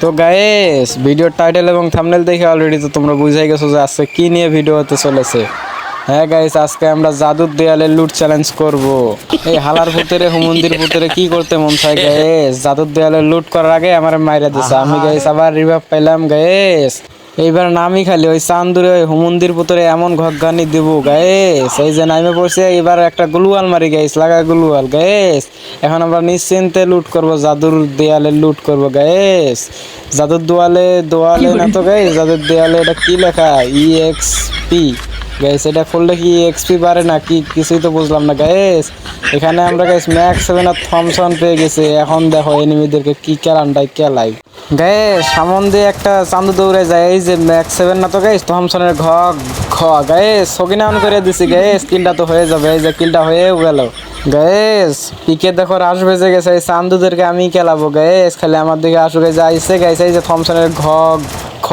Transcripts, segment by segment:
তো গায়েস ভিডিওর টাইটেল এবং থামনেল দেখে অলরেডি তো তোমরা বুঝাই গেছো যে আজকে কী নিয়ে ভিডিও হতে চলেছে। হ্যাঁ গাইস আজকে আমরা জাদুর দেয়ালে লুট চ্যালেঞ্জ করব। এই হালার ভূতেরে হুমন্দির ভূতেরে কি করতে মন চায় গাইস জাদুর দেয়ালে লুট করার আগে আমার মাইরা দিছে। আমি গাইস আবার রিভাইভ পেলাম গাইস এইবার নামি খালি, ওই চান্দুরে, ওই হুমন্দির পুতরে এমন ঘগানি দিব, গায়েস। এই যে নামে পড়ছে এবার একটা গুলুয়াল মারি গাইস লাগা গুলুয়াল গাইস এখন আমরা নিশ্চিন্তে লুট করব, জাদুর দেয়ালে লুট করব গাইস জাদুর দোয়ালে দোয়ালে না তো গাইস জাদুর দেয়ালে এটা কি লেখা? ই এক্স পি গাইস এটা খুললে কি এক্সপি বাড়ে না কি? কিছুই তো বুঝলাম না গাইস এখানে আমরা গাইস ম্যাক্স সেভেন আর থমসন পেয়ে গেছি। এখন দেখো এনিমিদেরকে কি কেলানটাই কেলাই গাইস, সামন দিয়ে একটা চান্দু দৌড়ে যায়। এই যে ম্যাক্স সেভেন না তো গাইস থমসনের ঘ খ গাইস সকিনা অন করে দিছি, গাইস, কিলটা তো হয়ে যাবে, এই যে কিলটা হয়েও গেল। গাইস, পিকে দেখো রাশ বেজে গেছে, এই চান্দুদেরকে আমি খেলাবো, গাইস। খালি আমার দিকে আসুক যে আইসে, গাইস, এই যে থমসনের ঘ খ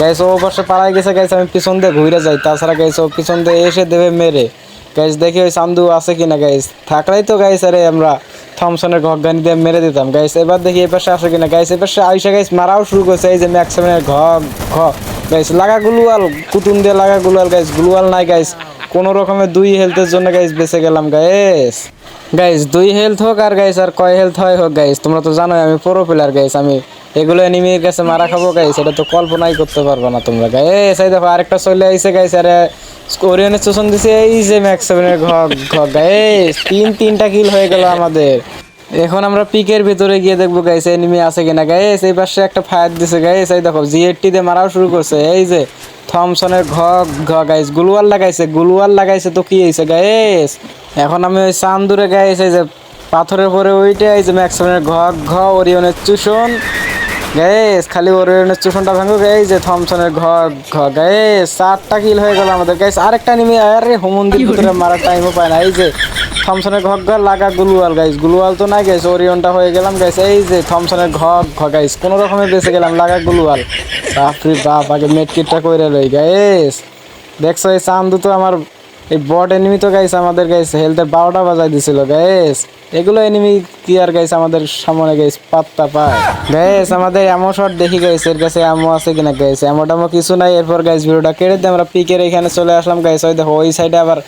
গাইস, ও পাশে পাড়ায় গেছে, গাইস, আমি পিছন দিয়ে ঘুরে যাই। তাছাড়া, গাইস, ও পিছন দিয়ে এসে দেবে মেরে। গাইস, দেখি ওই চান্দু আছে কিনা, গাইস। থাকলেই তো, গাইস, আরে আমরা থমসনের ঘগানি দিয়ে মেরে দিতাম। গাইস এবার দেখি এই পাশে আসে কিনা। গাইস এই পাশে আইসা গাইস মারাও শুরু করছে। এই যে ম্যাক্সিমের ঘ ঘ গাইস লাগা গুলুয়াল কুতুন দিয়ে লাগা গুলুয়াল গাইস গুলুয়াল নাই গাইস কোন রকমের দুই হেলথের জন্য গাইস বেঁচে গেলাম গাইস গাইস দুই হেলথ হোক আর গাইস আর কয় হেলথ হয় হোক গাইস তোমরা তো জানোই আমি প্রো প্লেয়ার গাইস আমি এগুলো এনিমির কাছে মারা খাব গাইস এটা তো কল্পনাই করতে পারব না তোমরা গাইস এই দেখো, আরেকটা চলে আইছে গাইস আরে কোরিয়ানের চোষণ দিছে, এই যে ম্যাক্স সেভেনের ঘ ঘ গাইস তিন, তিনটা কিল হয়ে গেল আমাদের। এখন আমরা পিকের ভিতরে গিয়ে দেখব গাইস এনিমি আছে কিনা। গাইস এই পাশে একটা ফায়ার দিছে গাইস এই দেখো জিএটি দিয়ে মারাও শুরু করছে। এই যে থমসনের ঘ ঘ গাইস গুলওয়াল লাগাইছে গুলওয়াল লাগাইছে তো কি হয়েছে গাইস এখন আমি ওই চান্দুরে গাইস এই যে পাথরের পরে ওইটা এই যে ম্যাক্সিমের ঘ ঘ ওরিয়নের চুষণ গাইস খালি ওরিয়নের চুষণটা ভাঙো গাইস যে থমসনের ঘ ঘ গাইস চারটা কিল হয়ে গেল আমাদের। গাইস আরেকটা নিমে আরে হুমন্দির ভিতরে মারার টাইমও পায় না। এই যে থমসনের ঘ ঘ লাগা গুলওয়াল গাইস গুলওয়াল তো নাই। গাইস ওরিয়নটা হয়ে গেলাম। গাইস এই যে থমসনের ঘ ঘ গাইস কোনো রকমে বেঁচে গেলাম লাগা গুলওয়াল বাপরে বাপ আগে মেটকিটটা কইরা লই। গাইস দেখছ এই চান্দু তো আমার এই বট এনিমি তো গাইস আমাদের গাইস হেলথের বারোটা বাজাই দিছিল গাইস এগুলো এনিমি কি আর গাইস আমাদের সামনে গাইস পাত্তা পায়। গাইস আমাদের এমন শট দেখি গাইস এর কাছে এমন আছে কিনা গাইস এমন টেমো কিছু নাই এরপর গাইস ভিডিওটা কেটে দিয়ে আমরা পিকের এখানে চলে আসলাম গাইস ওই দেখো ওই সাইডে আবার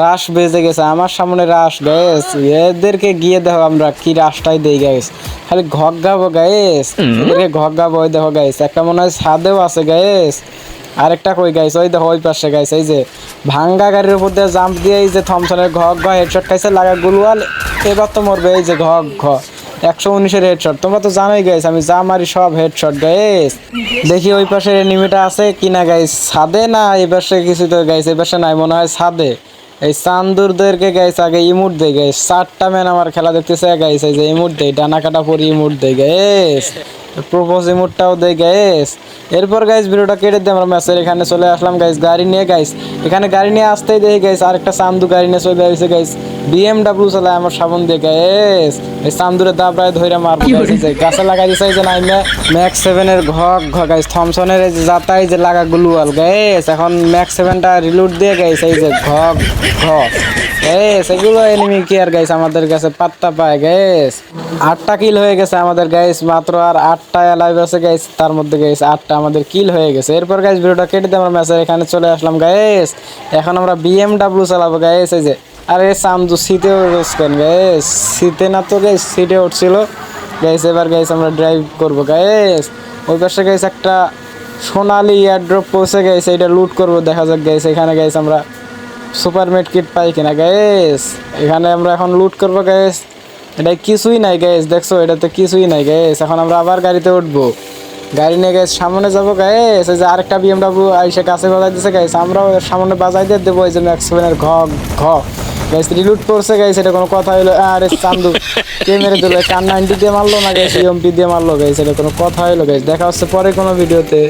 রাশ বেজে গেছে আমার সামনে রাশ গাইস এদেরকে গিয়ে দেখো আমরা কি রাশটাই দেই গাইস খালি ঘক গাবো গাইস এদেরকে ঘক গাবো ওই দেখো গাইস একটা মনে হয় ছাদেও আছে গাইস আরেকটা কই গাইস ওই দেখো, ওই পাশে গাইস এই যে ভাঙ্গা গাড়ির উপর দিয়ে জাম্প দিয়ে এই যে থমসনের ঘ ঘ হেডশট খাইছে, লাগা গুলওয়াল, এবার তো মরবে এই যে ঘ ঘ একশো উনিশের হেডশট তোমরা তো জানোই গাইস আমি যা মারি সব হেডশট গাইস দেখি ওই পাশে এনিমিটা আছে কিনা গাইস ছাদে না এই পাশে কিছু তো গাইস এই পাশে নাই, মনে হয় ছাদে। এই চান্দুরদেরকে গাইস আগে ইমুট দেয় গাইস চারটা ম্যান আমার খেলা দেখতেছে গাইস এই যে ইমুট দেয় ডানা কাটা পরি ইমুট দেয় গাইস প্রপোজ ইমোটটাও দেয় গাইস এরপর গাইস ভিডিওটা কেটে দিয়ে আমরা ম্যাচের এখানে চলে আসলাম গাইস গাড়ি নিয়ে গাইস এখানে গাড়ি নিয়ে আসতেই দেখি গাইস আরেকটা চান্দু গাড়ি নিয়ে চলে আসছে গাইস বিএমডাব্লিউ চালায় আমার সাবন দিয়ে গাইস এই চান্দুরে দাবড়ায় ধরে এই গাছে লাগাই দিছে যে নাই ম্যাক্স সেভেনের ঘ ঘ গাইস থমসনের এই যে যাতাই যে লাগা গুলুয়াল গাইস এখন ম্যাক্স সেভেনটা রিলুট দিয়ে গাইস এই যে ঘ ঘ। এগুলো এনিমি কি আর গাইস আমাদের কাছে পাত্তা পায় গাইস আটটা কিল হয়ে গেছে আমাদের গাইস মাত্র আর আটটা লাইভ আছে গাইস তার মধ্যে গাইস আটটা আমাদের কিল হয়ে গেছে। এরপর গাইস ভিডিওটা কেটে দিয়ে আমরা ম্যাচের এখানে চলে আসলাম গাইস এখন আমরা বিএমডাব্লিউ চালাবো গাইস এই যে। আরে, সামজু সিটে কেন গাইস সিটে না তো গাইস সিটে উঠছিল। গাইস এবার গাইস আমরা ড্রাইভ করব গাইস ওই পাশে গাইস একটা সোনালি এয়ারড্রপ পৌঁছে গেছে এটা লুট করব। দেখা যাক গাইস এখানে গাইস আমরা সুপার মেট কিট পাই কিনা গাইস এখানে আমরা এখন লুট করব গাইস এটা কিছুই নাই গাইস দেখছ? এটা তো কিছুই নাই গাইস এখন আমরা আবার গাড়িতে উঠবো। গাড়ি নিয়ে গাইস সামনে যাব এই যে আরেকটা বিএমডাব্লিউ আইসে কাছে বাজাই দিছে গাইস আমরাও সামনে বাজাই দিয়ে দেবো, এই যে ম্যাক্সিমের ঘ ঘ। গাইস রিলুট করছে গাইস এটা কোনো কথা হইল। আরে চান্দু, কে মেরে দিল? কান নাইনটি দিয়ে মারলো না গাইস এমপি দিয়ে মারলো গাইস এটা কোনো কথা হইল গাইস দেখা হচ্ছে পরে কোনো ভিডিওতে।